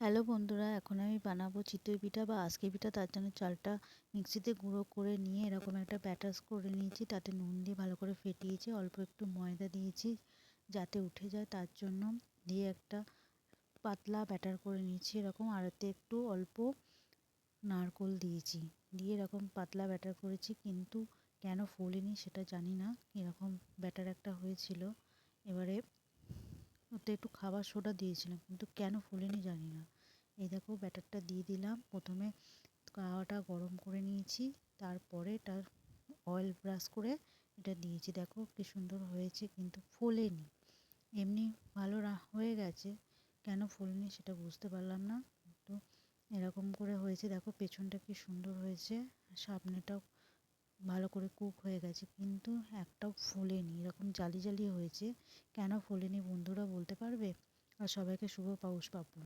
Hello বন্ধুরা, এখন আমি বানাবো চিতই পিঠা বা আজকে পিঠা। তার জন্য চালটা মিক্সিতে গুঁড়ো করে নিয়ে এরকম একটা ব্যাটার্স করে নিয়েছি। তাতে নুন দিয়ে ভালো করে ফেটিয়েছি, অল্প একটু ময়দা দিয়েছি যাতে উঠে যায়। তার জন্য দিয়ে একটা পাতলা ব্যাটার করে নিয়েছি এরকম। আর এতে একটু অল্প নারকোল দিয়েছি। দিয়ে এরকম পাতলা ব্যাটার করেছি, কিন্তু কেন ফোলেনি সেটা জানি না। এরকম ব্যাটার একটা হয়েছিল। এবারে ওতে একটু খাবার সোডা দিয়েছিলাম, কিন্তু কেন ফুলেনি জানি না। এই দেখো ব্যাটারটা দিয়ে দিলাম, প্রথমে কাওয়াটা গরম করে নিয়েছি, তারপরে এটার অয়েল ব্রাশ করে এটা দিয়েছি। দেখো কি সুন্দর হয়েছে, কিন্তু ফোলেনি। এমনি ভালো হয়ে গেছে, কেন ফোলেনি সেটা বুঝতে পারলাম না তো এরকম করে হয়েছে। দেখো পেছনটা কি সুন্দর হয়েছে, সামনেটাও ভালো করে কুক হয়ে গেছে, কিন্তু একটাও ফোলেনি। এরকম জালি জালি হয়েছে, কেন ফোলেনি বন্ধুরা বলতে পারবে? আর সবাইকে শুভ পৌষ পার্বণ।